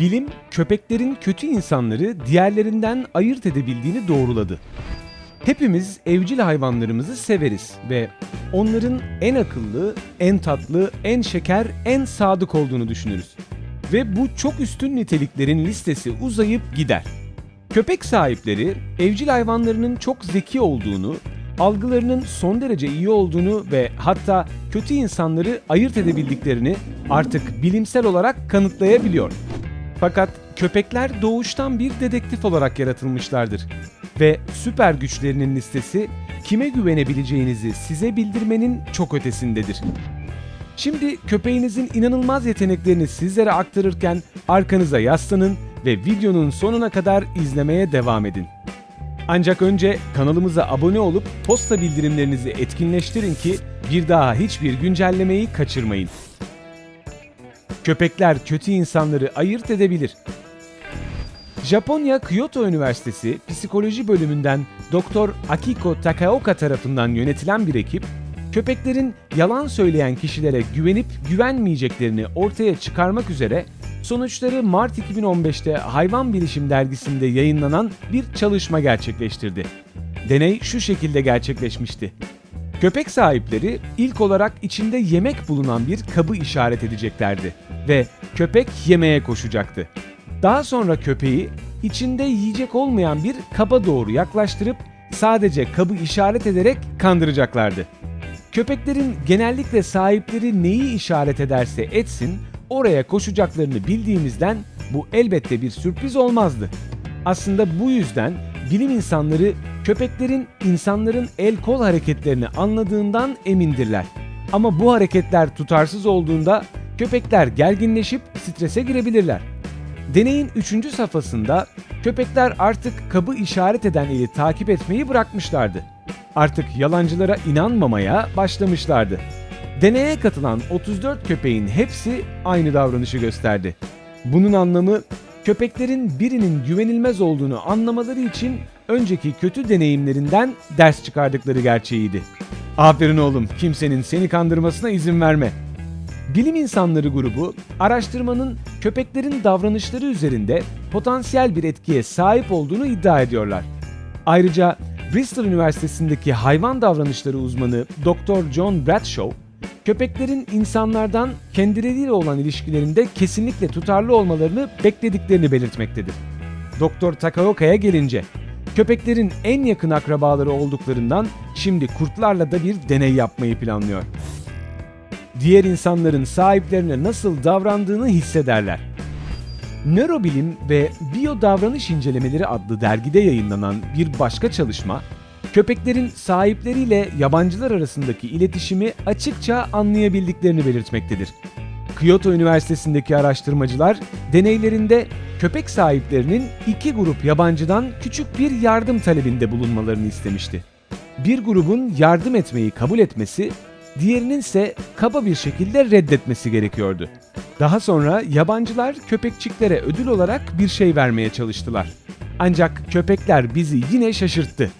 Bilim, köpeklerin kötü insanları diğerlerinden ayırt edebildiğini doğruladı. Hepimiz evcil hayvanlarımızı severiz ve onların en akıllı, en tatlı, en şeker, en sadık olduğunu düşünürüz. Ve bu çok üstün niteliklerin listesi uzayıp gider. Köpek sahipleri evcil hayvanlarının çok zeki olduğunu, algılarının son derece iyi olduğunu ve hatta kötü insanları ayırt edebildiklerini artık bilimsel olarak kanıtlayabiliyor. Fakat köpekler doğuştan bir dedektif olarak yaratılmışlardır ve süper güçlerinin listesi kime güvenebileceğinizi size bildirmenin çok ötesindedir. Şimdi köpeğinizin inanılmaz yeteneklerini sizlere aktarırken arkanıza yaslanın ve videonun sonuna kadar izlemeye devam edin. Ancak önce kanalımıza abone olup posta bildirimlerinizi etkinleştirin ki bir daha hiçbir güncellemeyi kaçırmayın. Köpekler kötü insanları ayırt edebilir. Japonya Kyoto Üniversitesi Psikoloji Bölümünden Dr. Akiko Takaoka tarafından yönetilen bir ekip, köpeklerin yalan söyleyen kişilere güvenip güvenmeyeceklerini ortaya çıkarmak üzere sonuçları Mart 2015'te Hayvan Bilişim dergisinde yayınlanan bir çalışma gerçekleştirdi. Deney şu şekilde gerçekleşmişti. Köpek sahipleri ilk olarak içinde yemek bulunan bir kabı işaret edeceklerdi ve köpek yemeğe koşacaktı. Daha sonra köpeği içinde yiyecek olmayan bir kaba doğru yaklaştırıp sadece kabı işaret ederek kandıracaklardı. Köpeklerin genellikle sahipleri neyi işaret ederse etsin oraya koşacaklarını bildiğimizden bu elbette bir sürpriz olmazdı. Aslında bu yüzden bilim insanları köpeklerin insanların el kol hareketlerini anladığından emindirler. Ama bu hareketler tutarsız olduğunda köpekler gerginleşip strese girebilirler. Deneyin 3. safhasında köpekler artık kabı işaret eden eli takip etmeyi bırakmışlardı. Artık yalancılara inanmamaya başlamışlardı. Deneye katılan 34 köpeğin hepsi aynı davranışı gösterdi. Bunun anlamı köpeklerin birinin güvenilmez olduğunu anlamaları için önceki kötü deneyimlerinden ders çıkardıkları gerçeğiydi. Aferin oğlum, kimsenin seni kandırmasına izin verme. Bilim insanları grubu araştırmanın köpeklerin davranışları üzerinde potansiyel bir etkiye sahip olduğunu iddia ediyorlar. Ayrıca Bristol Üniversitesi'ndeki hayvan davranışları uzmanı Dr. John Bradshaw, köpeklerin insanlardan kendileriyle olan ilişkilerinde kesinlikle tutarlı olmalarını beklediklerini belirtmektedir. Dr. Takaoka'ya gelince, köpeklerin en yakın akrabaları olduklarından şimdi kurtlarla da bir deney yapmayı planlıyor. Diğer insanların sahiplerine nasıl davrandığını hissederler. Nörobilim ve Biyo Davranış İncelemeleri adlı dergide yayınlanan bir başka çalışma, köpeklerin sahipleriyle yabancılar arasındaki iletişimi açıkça anlayabildiklerini belirtmektedir. Kyoto Üniversitesi'ndeki araştırmacılar deneylerinde köpek sahiplerinin iki grup yabancıdan küçük bir yardım talebinde bulunmalarını istemişti. Bir grubun yardım etmeyi kabul etmesi, diğerinin ise kaba bir şekilde reddetmesi gerekiyordu. Daha sonra yabancılar köpekçiklere ödül olarak bir şey vermeye çalıştılar. Ancak köpekler bizi yine şaşırttı.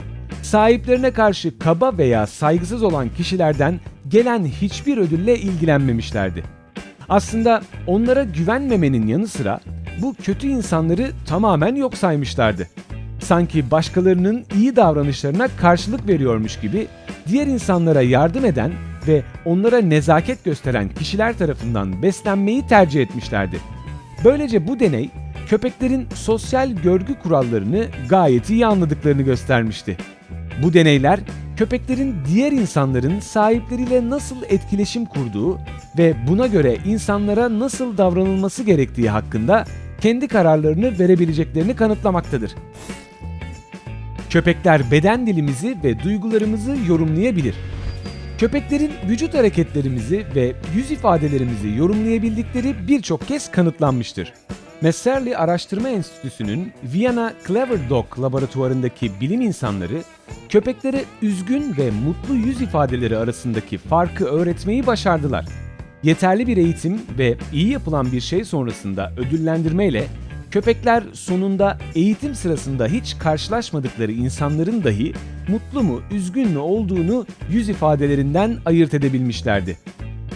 Sahiplerine karşı kaba veya saygısız olan kişilerden gelen hiçbir ödülle ilgilenmemişlerdi. Aslında onlara güvenmemenin yanı sıra bu kötü insanları tamamen yok saymışlardı. Sanki başkalarının iyi davranışlarına karşılık veriyormuş gibi diğer insanlara yardım eden ve onlara nezaket gösteren kişiler tarafından beslenmeyi tercih etmişlerdi. Böylece bu deney köpeklerin sosyal görgü kurallarını gayet iyi anladıklarını göstermişti. Bu deneyler köpeklerin diğer insanların sahipleriyle nasıl etkileşim kurduğu ve buna göre insanlara nasıl davranılması gerektiği hakkında kendi kararlarını verebileceklerini kanıtlamaktadır. Köpekler beden dilimizi ve duygularımızı yorumlayabilir. Köpeklerin vücut hareketlerimizi ve yüz ifadelerimizi yorumlayabildikleri birçok kez kanıtlanmıştır. Messerli Araştırma Enstitüsü'nün Vienna Clever Dog laboratuvarındaki bilim insanları köpeklere üzgün ve mutlu yüz ifadeleri arasındaki farkı öğretmeyi başardılar. Yeterli bir eğitim ve iyi yapılan bir şey sonrasında ödüllendirmeyle köpekler sonunda eğitim sırasında hiç karşılaşmadıkları insanların dahi mutlu mu, üzgün mü olduğunu yüz ifadelerinden ayırt edebilmişlerdi.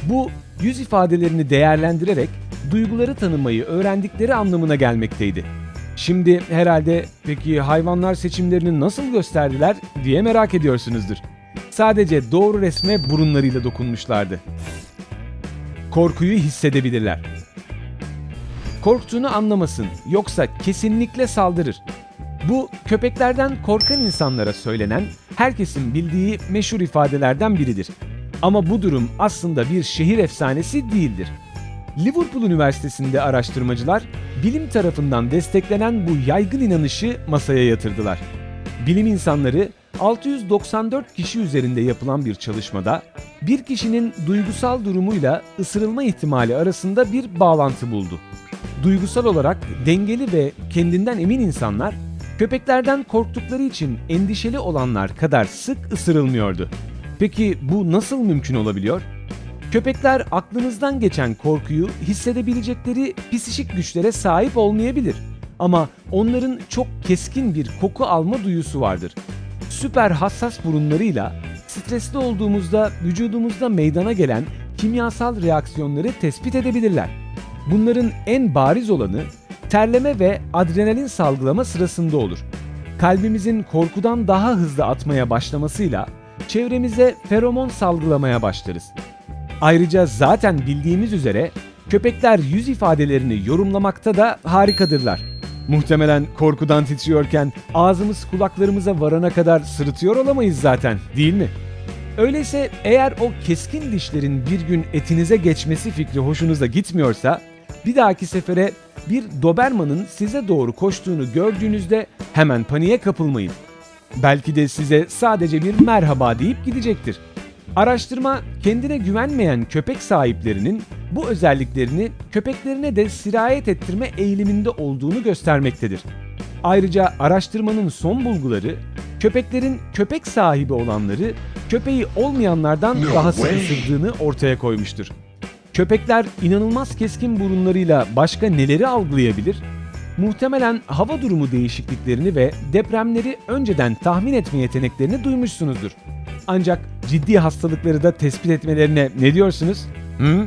Bu yüz ifadelerini değerlendirerek duyguları tanımayı öğrendikleri anlamına gelmekteydi. Şimdi herhalde peki hayvanlar seçimlerini nasıl gösterdiler diye merak ediyorsunuzdur. Sadece doğru resme burunlarıyla dokunmuşlardı. Korkuyu hissedebilirler. Korktuğunu anlamasın yoksa kesinlikle saldırır. Bu köpeklerden korkan insanlara söylenen herkesin bildiği meşhur ifadelerden biridir. Ama bu durum aslında bir şehir efsanesi değildir. Liverpool Üniversitesi'nde araştırmacılar bilim tarafından desteklenen bu yaygın inanışı masaya yatırdılar. Bilim insanları 694 kişi üzerinde yapılan bir çalışmada bir kişinin duygusal durumuyla ısırılma ihtimali arasında bir bağlantı buldu. Duygusal olarak dengeli ve kendinden emin insanlar köpeklerden korktukları için endişeli olanlar kadar sık ısırılmıyordu. Peki bu nasıl mümkün olabiliyor? Köpekler aklınızdan geçen korkuyu hissedebilecekleri psişik güçlere sahip olmayabilir. Ama onların çok keskin bir koku alma duyusu vardır. Süper hassas burunlarıyla stresli olduğumuzda vücudumuzda meydana gelen kimyasal reaksiyonları tespit edebilirler. Bunların en bariz olanı terleme ve adrenalin salgılama sırasında olur. Kalbimizin korkudan daha hızlı atmaya başlamasıyla çevremize feromon salgılamaya başlarız. Ayrıca zaten bildiğimiz üzere köpekler yüz ifadelerini yorumlamakta da harikadırlar. Muhtemelen korkudan titriyorken ağzımız kulaklarımıza varana kadar sırıtıyor olamayız zaten, değil mi? Öyleyse eğer o keskin dişlerin bir gün etinize geçmesi fikri hoşunuza gitmiyorsa, bir dahaki sefere bir Doberman'ın size doğru koştuğunu gördüğünüzde hemen paniğe kapılmayın. Belki de size sadece bir merhaba deyip gidecektir. Araştırma kendine güvenmeyen köpek sahiplerinin bu özelliklerini köpeklerine de sirayet ettirme eğiliminde olduğunu göstermektedir. Ayrıca araştırmanın son bulguları köpeklerin köpek sahibi olanları köpeği olmayanlardan daha sık ısırdığını ortaya koymuştur. Köpekler inanılmaz keskin burunlarıyla başka neleri algılayabilir? Muhtemelen hava durumu değişikliklerini ve depremleri önceden tahmin etme yeteneklerini duymuşsunuzdur. Ancak ciddi hastalıkları da tespit etmelerine ne diyorsunuz? Hı?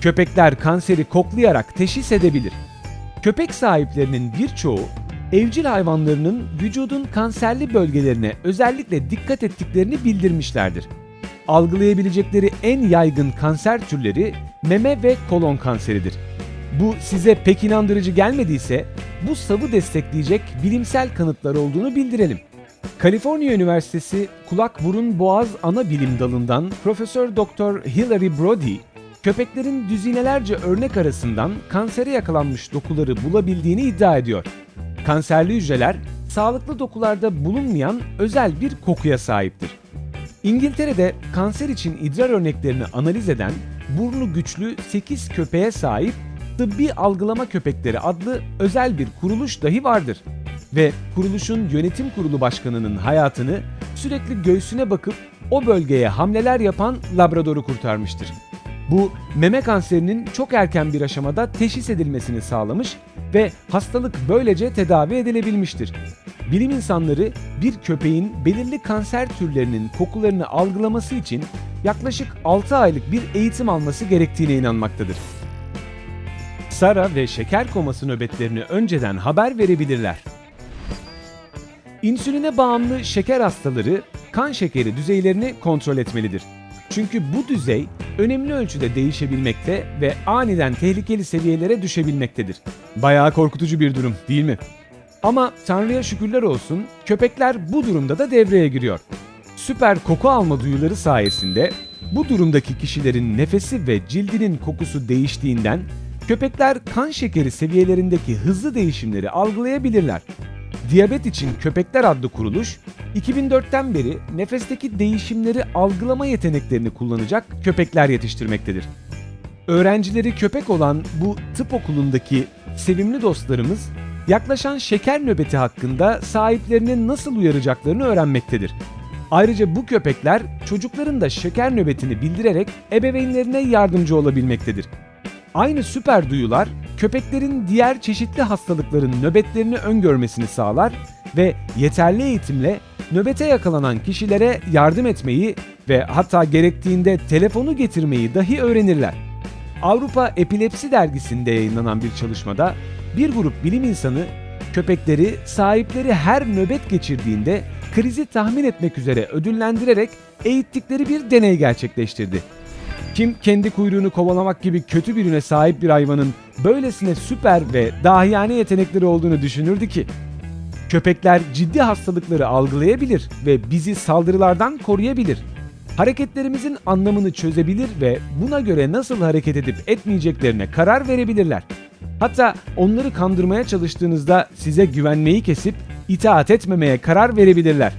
Köpekler kanseri koklayarak teşhis edebilir. Köpek sahiplerinin birçoğu evcil hayvanlarının vücudun kanserli bölgelerine özellikle dikkat ettiklerini bildirmişlerdir. Algılayabilecekleri en yaygın kanser türleri meme ve kolon kanseridir. Bu size pek inandırıcı gelmediyse bu savı destekleyecek bilimsel kanıtlar olduğunu bildirelim. Kaliforniya Üniversitesi Kulak Burun Boğaz Ana Bilim Dalı'ndan Profesör Doktor Hilary Brody, köpeklerin düzinelerce örnek arasından kansere yakalanmış dokuları bulabildiğini iddia ediyor. Kanserli hücreler sağlıklı dokularda bulunmayan özel bir kokuya sahiptir. İngiltere'de kanser için idrar örneklerini analiz eden burnu güçlü 8 köpeğe sahip Tıbbi Algılama Köpekleri adlı özel bir kuruluş dahi vardır. Ve kuruluşun yönetim kurulu başkanının hayatını sürekli göğsüne bakıp o bölgeye hamleler yapan Labrador'u kurtarmıştır. Bu meme kanserinin çok erken bir aşamada teşhis edilmesini sağlamış ve hastalık böylece tedavi edilebilmiştir. Bilim insanları bir köpeğin belirli kanser türlerinin kokularını algılaması için yaklaşık 6 aylık bir eğitim alması gerektiğine inanmaktadır. Sara ve şeker koması nöbetlerini önceden haber verebilirler. İnsüline bağımlı şeker hastaları kan şekeri düzeylerini kontrol etmelidir. Çünkü bu düzey önemli ölçüde değişebilmekte ve aniden tehlikeli seviyelere düşebilmektedir. Bayağı korkutucu bir durum değil mi? Ama Tanrı'ya şükürler olsun köpekler bu durumda da devreye giriyor. Süper koku alma duyuları sayesinde bu durumdaki kişilerin nefesi ve cildinin kokusu değiştiğinden köpekler kan şekeri seviyelerindeki hızlı değişimleri algılayabilirler. Diyabet için Köpekler adlı kuruluş 2004'ten beri nefesteki değişimleri algılama yeteneklerini kullanacak köpekler yetiştirmektedir. Öğrencileri köpek olan bu tıp okulundaki sevimli dostlarımız yaklaşan şeker nöbeti hakkında sahiplerini nasıl uyaracaklarını öğrenmektedir. Ayrıca bu köpekler çocukların da şeker nöbetini bildirerek ebeveynlerine yardımcı olabilmektedir. Aynı süper duyular köpeklerin diğer çeşitli hastalıkların nöbetlerini öngörmesini sağlar ve yeterli eğitimle nöbete yakalanan kişilere yardım etmeyi ve hatta gerektiğinde telefonu getirmeyi dahi öğrenirler. Avrupa Epilepsi dergisinde yayınlanan bir çalışmada bir grup bilim insanı köpekleri sahipleri her nöbet geçirdiğinde krizi tahmin etmek üzere ödüllendirerek eğittikleri bir deney gerçekleştirdi. Kim kendi kuyruğunu kovalamak gibi kötü birine sahip bir hayvanın böylesine süper ve dahiyane yetenekleri olduğunu düşünürdü ki? Köpekler ciddi hastalıkları algılayabilir ve bizi saldırılardan koruyabilir. Hareketlerimizin anlamını çözebilir ve buna göre nasıl hareket edip etmeyeceklerine karar verebilirler. Hatta onları kandırmaya çalıştığınızda size güvenmeyi kesip itaat etmemeye karar verebilirler.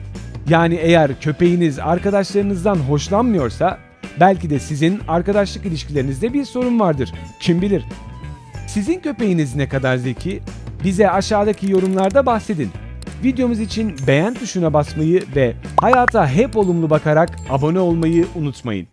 Yani eğer köpeğiniz arkadaşlarınızdan hoşlanmıyorsa belki de sizin arkadaşlık ilişkilerinizde bir sorun vardır. Kim bilir? Sizin köpeğiniz ne kadar zeki? Bize aşağıdaki yorumlarda bahsedin. Videomuz için beğen tuşuna basmayı ve hayata hep olumlu bakarak abone olmayı unutmayın.